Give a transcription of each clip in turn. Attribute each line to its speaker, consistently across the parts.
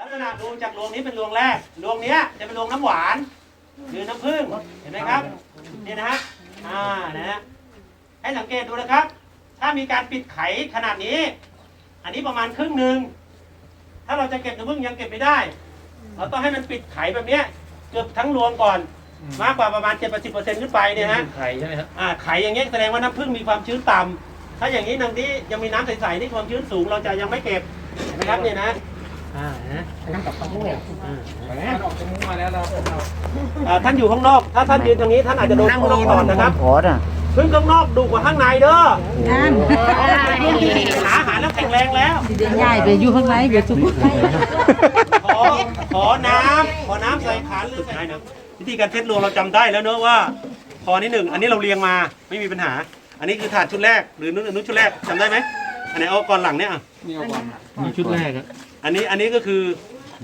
Speaker 1: ลักษณะดูจากรวงนี้เป็นรวงแรกรวงเนี้ยจะเป็นรวงน้ำหวานหรือน้ำผึ้งเห็นไหมครับนี่นะฮะอ่านะฮะให้สังเกตดูนะครับ ถ้ามีการปิดไขขนาดนี้ อันนี้ประมาณครึ่งหนึ่งถ้าเราจะเก็บน้ำผึ้งยังเก็บไม่ได้ เราต้องให้มันปิดไขแบบเนี้ยเกือบทั้งรวงก่อนมากกว่าประมาณ 70%ขึ้นไปเนี่ยฮะ
Speaker 2: ไข่ใช่ไหมครับ
Speaker 1: อ่าไข่อย่างเงี้ยแสดงว่าน้ำผึ้งมีความชื้นต่ำถ้าอย่างนี้นางที่ยังมีน้ำใสๆที่ความชื้นสูงเราจะยังไม่เก็บเห็นไหมครับเนี่ยนะ อ่านะอ่า
Speaker 2: มันออกจากมุ้งมาแล้วเราเรา
Speaker 1: อ่าท่านอยู่ข้างนอก ถ้าท่านยืนตรงนี้ท่านอาจจะโดนข้างนอกก่อนนะครับ
Speaker 3: ขอน่ะ
Speaker 1: พึ่งข้างนอกดุกว่าข้างในเด้อ
Speaker 4: นั่น
Speaker 1: หาอาหารแล้วแข็งแรงแล้ว
Speaker 4: สิเดินใหญ่ไปอยู่ข้างในเดี๋ยวจุก
Speaker 1: ขอขอน้ำขอน้ำใส่ขันหรือใส่เนอะวิธีการเทสรวงเราจำได้แล้วเนอะว่าพอนี่หนึ่งอันนี้เราเรียงมาไม่มีปัญหา อันนี้คือถาดชุดแรกหรือนุ่นนุ่นชุดแรกจำได้ไหม อันไหนเอาก่อนหลังเนี่ยอะ
Speaker 2: นี่เอาก่อน
Speaker 5: มีชุดแรกอะ
Speaker 1: อันนี้อันนี้ก็คือ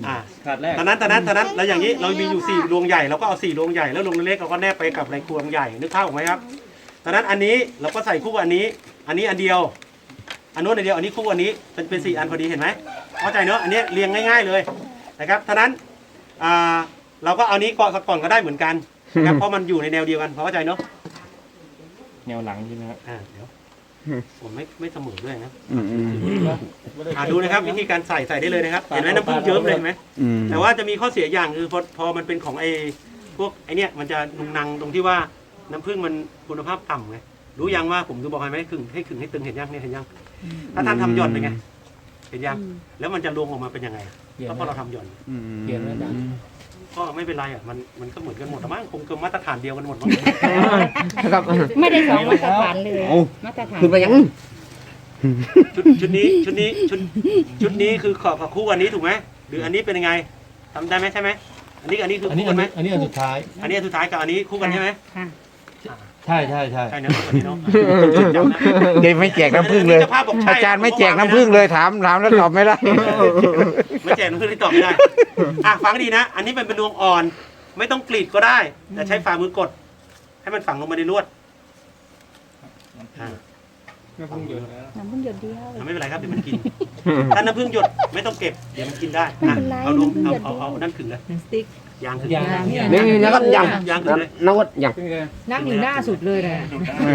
Speaker 1: อ่า
Speaker 2: ขาดแรก
Speaker 1: ตอนนั้นตอนนั้นตอนนั้นแล้วอย่างนี้เรามีอยู่สี่รวงใหญ่เราก็เอาสี่รวงใหญ่แล้วรวงเล็กๆเราก็แนบไปกับในครัวรวงใหญ่นึกภาพออกไหมครับตอนนั้นอันนี้เราก็ใส่คู่กับอันนี้ อันนี้อันเดียว อันนู้นอันเดียวอันนี้คู่อันนี้เป็นเป็นสี่อันพอดีเห็นไหมเข้าใจเนอะอันนี้เรียงง่าย ๆเลยนะครับตอนนั้นอ่าเราก็เอานี้ก่อนก่อนก็ได้เหมือนกันนะครับเพราะมันอยู่ในแนวเดียวกันพอเข้าใจเนอะ
Speaker 5: แนวหลังใช่ไหมครับ
Speaker 1: อ่าเดี๋ยว ผมไม่ไม่เสมอด้วยนะ
Speaker 3: อืมอืม
Speaker 1: อ่าดูนะครับ วิธีการใส่ใส่ได้เลยนะครับ เห็นไหมน้ำผึ้งเยิ้มเลยเห็นไหม
Speaker 3: อืม
Speaker 1: แต่ว่าจะมีข้อเสียอย่างคือพอพอมันเป็นของไอ้พวกไอ้เนี่ยมันจะนุงนังตรงที่ว่าน้ำผึ้งมันคุณภาพต่ำไงรู้ยังว่าผมจะบอกให้ไหมให้ขึงให้ขึงให้ตึงเห็นยังเนี่ยเห็นยังถ้าท่านทำหย่อนเป็นไงเห็นยังแล้วมันจะรวงออกมาเป็นยังไง ก็เพราะเราทำหย่อน
Speaker 3: อืม
Speaker 5: เปลี่ยนแล้วจ้ะ
Speaker 1: ก็ไม่เป็นไรอะมันมันก็เหมือนกันหมดอะมั้งคงเกินมาตรฐานเดียวกันหมดมั้ง
Speaker 3: ครับ
Speaker 4: ไม่ได้สองมาตรฐานเลย
Speaker 3: โอ้
Speaker 4: มาตรฐาน
Speaker 3: ขึ้นไปยัง
Speaker 1: ชุดชุดนี้ชุดนี้ชุดชุดนี้คือขอบกับคู่อันนี้ถูกไหมหรืออันนี้เป็นยังไงทำได้ไหมใช่ไหมอันนี้กับอันนี้คือ
Speaker 5: อันนี้
Speaker 1: คู่
Speaker 5: อั
Speaker 1: กันนไหม
Speaker 5: นี้อันนี้อันสุดท้าย
Speaker 1: อันนี้อันสุดท้ายกับอันนี้คู่กันใช่ไหม
Speaker 4: ค่ะ
Speaker 5: ใช่ใช่ใช่
Speaker 1: ใช่เนอะอันนี้เนาะ
Speaker 3: เดี๋ยวไม่แจกน้ำผึ้งเลย
Speaker 1: จ้าภาพบอกใช่
Speaker 3: อาจารย์ไม่แจกน้ำผึ้งเลยถามถามแล้วตอบไม่ได้
Speaker 1: ไม่แจกน้ำผึ้งที่ตอบไม่ได้อะฟังให้ดีนะ อันนี้เป็นเป็นดวงอ่อน ไม่ต้องกรีดก็ได้ แต่ใช้ฝ่ามือกด ให้มันฝังลงมาในลวดอะ
Speaker 2: ไม่พุ่งเยอะแล้ว
Speaker 4: น้ำมันหยดเดียว
Speaker 1: ไม่เป็นไรครับเดี๋ยวมันกิน ถ้าน้ำผึ้งหยดไม่ต้องเก็บเดี๋ยวมันกินได้อะเอาดวงเอาเอาเอานั่นขึงเลย
Speaker 4: สติ๊ก
Speaker 1: ยางขึง
Speaker 5: ยาง
Speaker 3: นี่นะครับยัง
Speaker 1: ยางขึงเลย
Speaker 3: นวัดยัง
Speaker 2: เป็นไง
Speaker 4: นั่งอยู่หน้าสุดเลยนะ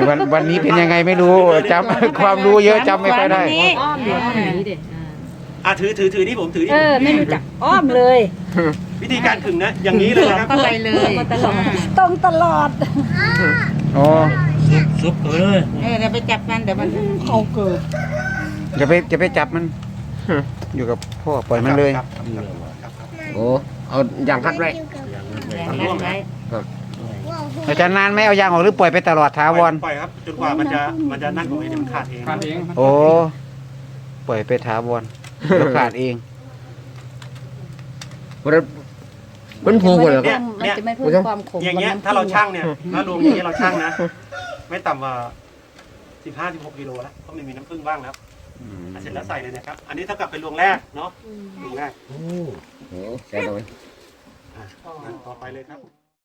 Speaker 3: วันวันนี้เป็นยังไงไม่รู้จำ ความรู้เยอะจำไม่ค่อยได้
Speaker 4: อ้อมเดี๋ยวอ้อมอย่างนี้เด็ด
Speaker 1: อะถือถือถือนี่ผมถือนี่
Speaker 4: เออ ไม่รู้จักอ้อมเลย
Speaker 1: วิธีการขึงนะ อย่างนี้เลยนะครับ
Speaker 4: ก็ไปเลยตลอด ตรงตลอด
Speaker 3: อ๋อ
Speaker 5: ซุปเออ
Speaker 4: เออเดี๋ยวไปจับมันเดี๋ยวมันเขาเกิด
Speaker 3: จะไปจะไปจับมัน อยู่กับพ่อปล่อยมันเลย
Speaker 1: ครับครับครับครับครับ
Speaker 3: โอ้เอาอย่างคัดไว้
Speaker 4: แรงกันไว้
Speaker 3: อาจารย์นานไหมเอายางออกหรือปล่อยไปตลอดถาวร
Speaker 1: ปล่อยครับจนกว่ามันจะมันจะนั่นของเองเดี๋ยวมันขาดเอง
Speaker 2: ขาดเอง
Speaker 3: โอ้ปล่อยไปถาวรเดี๋ยวขาดเอง
Speaker 6: มันผูกหมดเหรอ
Speaker 1: เนี่ย
Speaker 4: มัน
Speaker 1: เนี่ย
Speaker 4: จะไม่เพิ่มความขม
Speaker 1: อย่างเงี้ยถ้าเราชั่งเนี่ยถ้ารวมอย่างเงี้ยเราชั่งนะ ไม่ต่ำกว่าสิบห้าสิบหกกิโลแล้วเพราะมันมีน้ำผึ้งบ้างแล้วอะเสร็จแล้วใส่เลยนะครับ อันนี้เท่ากับเป็นรวงแรกเนาะรวงแรก
Speaker 6: โอ้ใช่เลย
Speaker 1: อะต่อไปเลยครับ